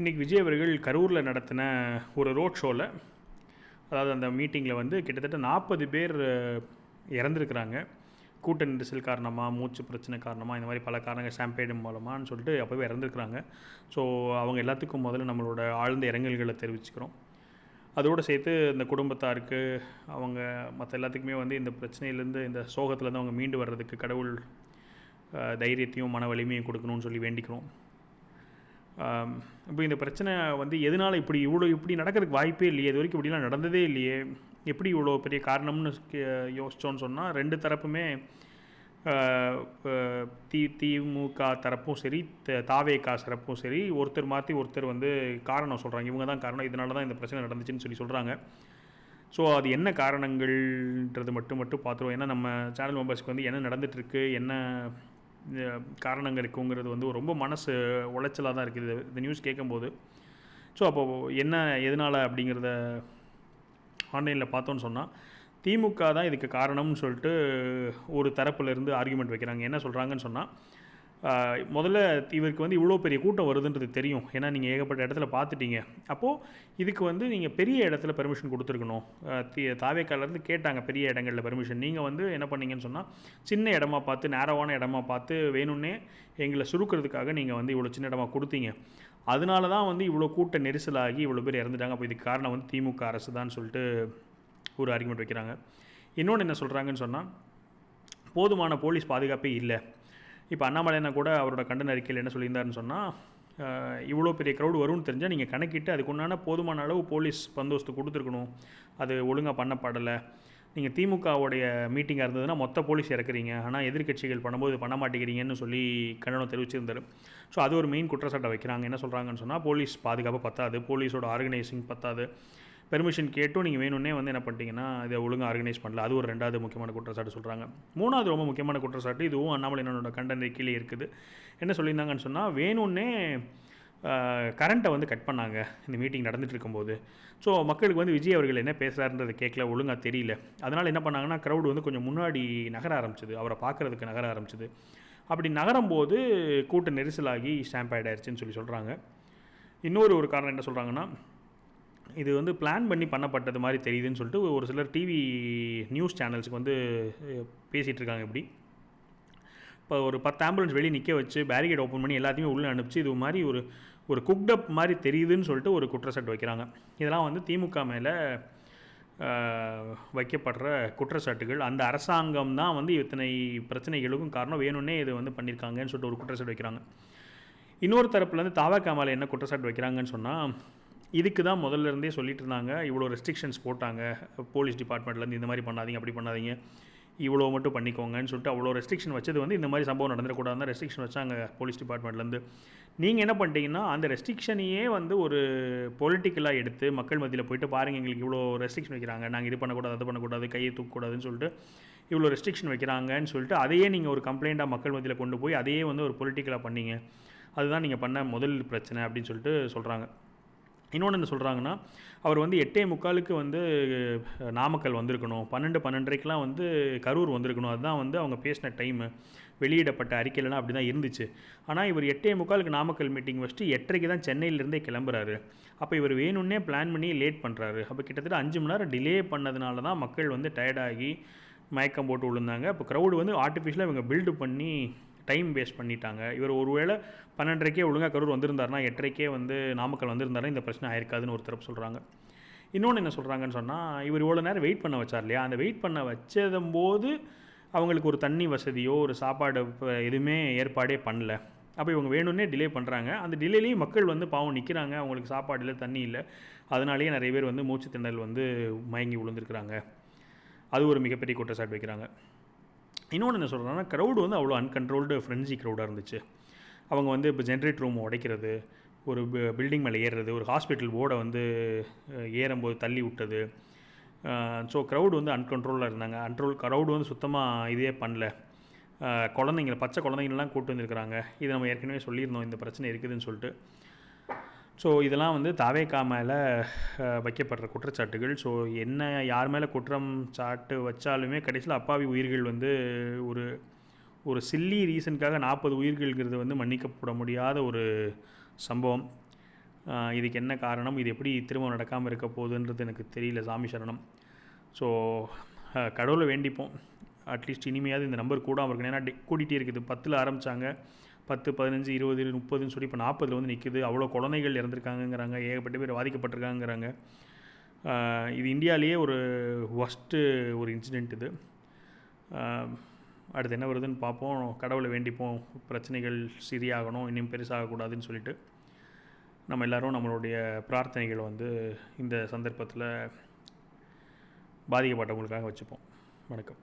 இன்றைக்கி விஜய் அவர்கள் கரூரில் நடத்தின ஒரு ரோட் ஷோவில் அதாவது அந்த மீட்டிங்கில் வந்து கிட்டத்தட்ட நாற்பது பேர் இறந்துருக்கிறாங்க இறந்துருக்குறாங்க. கூட்ட நெரிசல் காரணமாக மூச்சு பிரச்சனை காரணமாக இந்த மாதிரி பல காரணங்கள் சாம்பேடு மூலமான்னு சொல்லிட்டு அப்போவே இறந்துருக்குறாங்க. ஸோ அவங்க எல்லாத்துக்கும் முதல்ல நம்மளோட ஆழ்ந்த இரங்கல்களை தெரிவிச்சுக்கிறோம். அதோடு சேர்த்து இந்த குடும்பத்தாருக்கு அவங்க மற்ற எல்லாத்துக்குமே வந்து இந்த பிரச்சனையிலேருந்து இந்த சோகத்துலேருந்து அவங்க மீண்டு வர்றதுக்கு கடவுள் தைரியத்தையும் மன வலிமையும் கொடுக்கணும்னு சொல்லி வேண்டிக்கிறோம். இப்போ இந்த பிரச்சனை வந்து எதனால் இப்படி இவ்வளோ இப்படி நடக்கிறதுக்கு வாய்ப்பே இல்லையே? இது வரைக்கும் இப்படிலாம் நடந்ததே இல்லையே. எப்படி இவ்வளோ பெரிய காரணம்னு கே- யோசிச்சோன்னு சொன்னால் ரெண்டு தரப்புமே தி திமுக தரப்பும் சரி த- தாவேகா தரப்பும் சரி ஒருத்தர் மாற்றி ஒருத்தர் வந்து காரணம் சொல்கிறாங்க இவங்க தான் காரணம். இதனால தான் இந்த பிரச்சனை நடந்துச்சுன்னு சொல்லி சொல்கிறாங்க ஸோ அது என்ன காரணங்கள்ன்றது மட்டும் மட்டும் பார்த்துருவோம். ஏன்னா நம்ம சேனல் மெம்பர்ஸ்க்கு வந்து என்ன நடந்துகிட்ருக்கு என்ன காரணங்கள் இருக்குங்கிறது வந்து ரொம்ப மனசு உளைச்சலாக தான் இருக்குது. இந்த நியூஸ் கேட்கும்போது. ஸோ அப்போது என்ன எதனால் அப்படிங்கிறத ஆன்லைனில் பார்த்தோன்னு சொன்னால் திமுக தான் இதுக்கு காரணம்னு சொல்லிட்டு ஒரு தரப்புலேருந்து ஆர்குமெண்ட் வைக்கிறாங்க. என்ன சொல்கிறாங்கன்னு சொன்னால் முதல்ல இவருக்கு வந்து இவ்வளோ பெரிய கூட்டம் வருதுன்றது தெரியும். ஏன்னா நீங்கள் ஏகப்பட்ட இடத்துல பார்த்துட்டீங்க. அப்போது இதுக்கு வந்து நீங்கள் பெரிய இடத்துல பெர்மிஷன் கொடுத்துருக்கணும். தாவேக்காலேருந்து கேட்டாங்க பெரிய இடங்களில் பெர்மிஷன் நீங்கள் வந்து என்ன பண்ணீங்கன்னு சொன்னால் சின்ன இடமா பார்த்து நேரவான இடமா பார்த்து வேணும்னே எங்களை சுருக்கிறதுக்காக நீங்கள் வந்து இவ்வளோ சின்ன இடமா கொடுத்தீங்க. அதனால தான் வந்து இவ்வளோ கூட்ட நெரிசலாகி இவ்வளோ பேர் இறந்துட்டாங்க. அப்போ இதுக்கு காரணம் வந்து திமுக அரசு தான் சொல்லிட்டு ஒரு ஆர்குமெண்ட் வைக்கிறாங்க. இன்னொன்று என்ன சொல்கிறாங்கன்னு சொன்னால் போதுமான போலீஸ் பாதுகாப்பே இல்லை. இப்போ அண்ணாமலையனை கூட அவரோட கண்டன அறிக்கையில் என்ன சொல்லியிருந்தாருன்னு சொன்னால் இவ்வளோ பெரிய க்ரௌடு வரும்னு தெரிஞ்சால் நீங்கள் கணக்கிட்டு அதுக்குண்டான போதுமான அளவு போலீஸ் பந்தோஸ்து கொடுத்துருக்கணும். அது ஒழுங்காக பண்ணப்படலை. நீங்கள் திமுகவுடைய மீட்டிங்காக இருந்ததுன்னா மொத்த போலீஸ் இறக்குறீங்க. ஆனால் எதிர்க்கட்சிகள் பண்ணும்போது பண்ண மாட்டேங்கிறீங்கன்னு சொல்லி கண்டனம் தெரிவிச்சிருந்தார். ஸோ அது ஒரு மெயின் குற்றச்சாட்டை வைக்கிறாங்க. என்ன சொல்கிறாங்கன்னு சொன்னால் போலீஸ் பாதுகாப்பு பத்தாது. போலீஸோட ஆர்கனைசிங் பத்தாது. பெர்மிஷன் கேட்டும் நீங்கள் வேணும்னே வந்து என்ன பண்ணிட்டீங்கன்னா இதை ஒழுங்காக ஆர்கனைஸ் பண்ணல. அது ஒரு ரெண்டாவது முக்கியமான குற்றச்சாட்டு சொல்கிறாங்க மூணாவது ரொம்ப முக்கியமான குற்றச்சாட்டு இதுவும் அண்ணாமலையினோட கண்டன கீழே இருக்குது. என்ன சொல்லியிருந்தாங்கன்னு சொன்னால் வேணும்னே கரண்ட்டை வந்து கட் பண்ணாங்க. இந்த மீட்டிங் நடந்துட்டு இருக்கும்போது. ஸோ மக்களுக்கு வந்து விஜய் அவர்கள் என்ன பேசுகிறாருன்றது கேட்கல ஒழுங்காக தெரியல. அதனால் என்ன பண்ணாங்கன்னா க்ரௌடு வந்து கொஞ்சம் முன்னாடி நகர ஆரம்பிச்சது. அவரை பார்க்குறதுக்கு நகர ஆரம்பிச்சது. அப்படி நகரும்போது கூட்ட நெரிசலாகி ஸ்டாம்ப் ஆயிடுச்சுன்னு சொல்லி சொல்கிறாங்க இன்னொரு ஒரு காரணம் என்ன சொல்கிறாங்கன்னா இது வந்து பிளான் பண்ணி பண்ணப்பட்டது மாதிரி தெரியுதுன்னு சொல்லிட்டு ஒரு சிலர் டிவி நியூஸ் சேனல்ஸுக்கு வந்து பேசிகிட்டு இருக்காங்க இப்படி. இப்போ ஒரு பத்து ஆம்புலன்ஸ் வெளியே நிற்க வச்சு பேரிகேட் ஓப்பன் பண்ணி எல்லாத்தையுமே உள்ளே அனுப்பிச்சு இது மாதிரி ஒரு ஒரு குக்டப் மாதிரி தெரியுதுன்னு சொல்லிட்டு ஒரு குற்றச்சாட்டு வைக்கிறாங்க. இதெல்லாம் வந்து திமுக மேலே வைக்கப்படுற குற்றச்சாட்டுகள். அந்த அரசாங்கம் தான் வந்து இத்தனை பிரச்சனைகளுக்கும் காரணம் வேணும்னே இது வந்து பண்ணியிருக்காங்கன்னு சொல்லிட்டு ஒரு குற்றச்சாட்டு வைக்கிறாங்க. இன்னொரு தரப்புலேருந்து தாவக்காமல் என்ன குற்றச்சாட்டு வைக்கிறாங்கன்னு சொன்னால் இதுக்கு தான் முதல்ல இருந்தே சொல்லிட்டு இருந்தாங்க. இவ்வளோ ரெஸ்ட்ரிக்ஷன்ஸ் போட்டாங்க. போலீஸ் டிபார்ட்மெண்ட்லேருந்து இந்த மாதிரி பண்ணாதீங்க அப்படி பண்ணாதீங்க. இவ்வளோ மட்டும் பண்ணிக்கோங்கன்னு சொல்லிட்டு அவ்வளோ ரெஸ்ட்ரிக்ஷன் வச்சது வந்து இந்த மாதிரி சம்பவம் நடந்துடக்கூடாதுன்னு ரெஸ்ட்ரிக்ஷன் வச்சாங்க போலீஸ் டிபார்ட்மெண்ட்லேருந்து நீங்கள் என்ன பண்ணிட்டீங்கன்னா அந்த ரெஸ்ட்ரிக்ஷனையே வந்து ஒரு பொலிட்டிக்கலாக எடுத்து மக்கள் மத்தியில் போயிட்டு பாருங்கள் எங்களுக்கு இவ்வளோ ரெஸ்ட்ரிக்ஷன் வைக்கிறாங்க. நாங்கள் இது பண்ணக்கூடாது அது பண்ணக்கூடாது கையை தூக்கக்கூடாதுன்னு சொல்லிட்டு இவ்வளோ ரெஸ்ட்ரிக்ஷன் வைக்கிறாங்கன்னு சொல்லிட்டு அதையே நீங்கள் ஒரு கம்ப்ளைண்ட்டாக மக்கள் மத்தியில் கொண்டு போய் அதையே வந்து ஒரு பொலிட்டிக்கலாக பண்ணீங்க. அதுதான் நீங்கள் பண்ண முதல் பிரச்சனை அப்படின்னு சொல்லிட்டு சொல்கிறாங்க இன்னொன்று என்ன சொல்கிறாங்கன்னா அவர் வந்து எட்டே முக்காலுக்கு வந்து நாமக்கல் வந்திருக்கணும். பன்னெண்டு பன்னெண்டரைக்கெலாம் வந்து கரூர் வந்திருக்கணும். அதுதான் வந்து அவங்க பேசின டைமு வெளியிடப்பட்ட அறிக்கையிலலாம் அப்படி தான் இருந்துச்சு. ஆனால் இவர் எட்டே முக்காலுக்கு நாமக்கல் மீட்டிங் வச்சுட்டு எட்டரைக்கு தான் சென்னையிலேருந்தே கிளம்புறாரு. அப்போ இவர் வேணும்னே பிளான் பண்ணி லேட் பண்ணுறாரு அப்போ கிட்டத்தட்ட அஞ்சு மணி நேரம் டிலே பண்ணதுனால தான் மக்கள் வந்து டயர்டாகி மயக்கம் போட்டு விழுந்தாங்க. அப்போ க்ரௌடு வந்து ஆர்டிஃபிஷியலாக இவங்க பில்டு பண்ணி டைம் வேஸ்ட் பண்ணிட்டாங்க. இவர் ஒருவேளை பன்னெண்டரைக்கே ஒழுங்காக கரூர் வந்திருந்தாருனா எட்டரைக்கே வந்து நாமக்கல் வந்திருந்தாருன்னா இந்த பிரச்சனை ஆயிருக்காதுன்னு ஒரு தரப்பு சொல்கிறாங்க இன்னொன்று என்ன சொல்கிறாங்கன்னு சொன்னால் இவர் இவ்வளோ நேரம் வெயிட் பண்ண வச்சார் இல்லையா? அந்த வெயிட் பண்ண வச்சதும் போது அவங்களுக்கு ஒரு தண்ணி வசதியோ ஒரு சாப்பாடு எதுவுமே ஏற்பாடே பண்ணல. அப்போ இவங்க வேணும்னே டிலே பண்ணுறாங்க அந்த டிலேலேயும் மக்கள் வந்து பாவம் நிற்கிறாங்க அவங்களுக்கு சாப்பாடு இல்லை தண்ணி இல்லை. அதனாலேயே நிறைய பேர் வந்து மூச்சு திணறல் வந்து மயங்கி விழுந்திருக்கிறாங்க. அது ஒரு மிகப்பெரிய குற்றச்சாட்டு வைக்கிறாங்க. இன்னொன்று என்ன சொல்கிறேன்னா க்ரௌடு வந்து அவ்வளோ அன்கண்ட்ரோல்டு ஃப்ரெண்ட்ஸி க்ரௌடாக இருந்துச்சு. அவங்க வந்து இப்போ ஜென்ரேட் ரூம் உடைக்கிறது ஒரு பில்டிங் மேலே ஏறுறது ஒரு ஹாஸ்பிட்டல் ஓட வந்து ஏறும்போது தள்ளி விட்டது. ஸோ க்ரௌடு வந்து அன்கண்ட்ரோலாக இருந்தாங்க. அன்ட்ரோல் க்ரௌடு வந்து சுத்தமாக இதே பண்ணல. குழந்தைங்கள பச்சை குழந்தைங்களெலாம் கூட்டு வந்திருக்கிறாங்க. இது நம்ம ஏற்கனவே சொல்லியிருந்தோம் இந்த பிரச்சனை இருக்குதுன்னு சொல்லிட்டு. ஸோ இதெல்லாம் வந்து தாவேக்கா மேலே வைக்கப்படுற குற்றச்சாட்டுகள். ஸோ என்ன யார் மேலே குற்றம் சாட்டு வச்சாலுமே கடைசியில் அப்பாவி உயிர்கள் வந்து ஒரு ஒரு சில்லி ரீசனுக்காக நாற்பது உயிர்கள்ங்கிறது வந்து மன்னிக்கப்பட முடியாத ஒரு சம்பவம். இதுக்கு என்ன காரணம்? இது எப்படி திரும்ப நடக்காமல் இருக்க போகுதுன்றது எனக்கு தெரியல சாமி சரணம். ஸோ கடவுளை வேண்டிப்போம். அட்லீஸ்ட் இனிமையாவது இந்த நம்பர் கூடாமல் இருக்கணும். ஏன்னா கூட்டிகிட்டே இருக்குது. பத்தில் ஆரம்பித்தாங்க பத்து பதினஞ்சு இருபது முப்பதுன்னு சொல்லி இப்போ நாற்பதில் வந்து நிற்குது அவ்வளோ குழந்தைகள் இறந்துருக்காங்கங்கிறாங்க. ஏகப்பட்ட பேர் பாதிக்கப்பட்டிருக்காங்கிறாங்க இது இந்தியாவிலேயே ஒரு ஒஸ்ட்டு ஒரு இன்சிடெண்ட் இது. அடுத்து என்ன வருதுன்னு பார்ப்போம். கடவுளை வேண்டிப்போம். பிரச்சனைகள் சரியாகணும் இன்னும் பெருசாகக்கூடாதுன்னு சொல்லிட்டு நம்ம எல்லாரும் நம்மளுடைய பிரார்த்தனைகளை வந்து இந்த சந்தர்ப்பத்தில் பாதிக்கப்பட்டவங்களுக்காக வச்சுப்போம். வணக்கம்.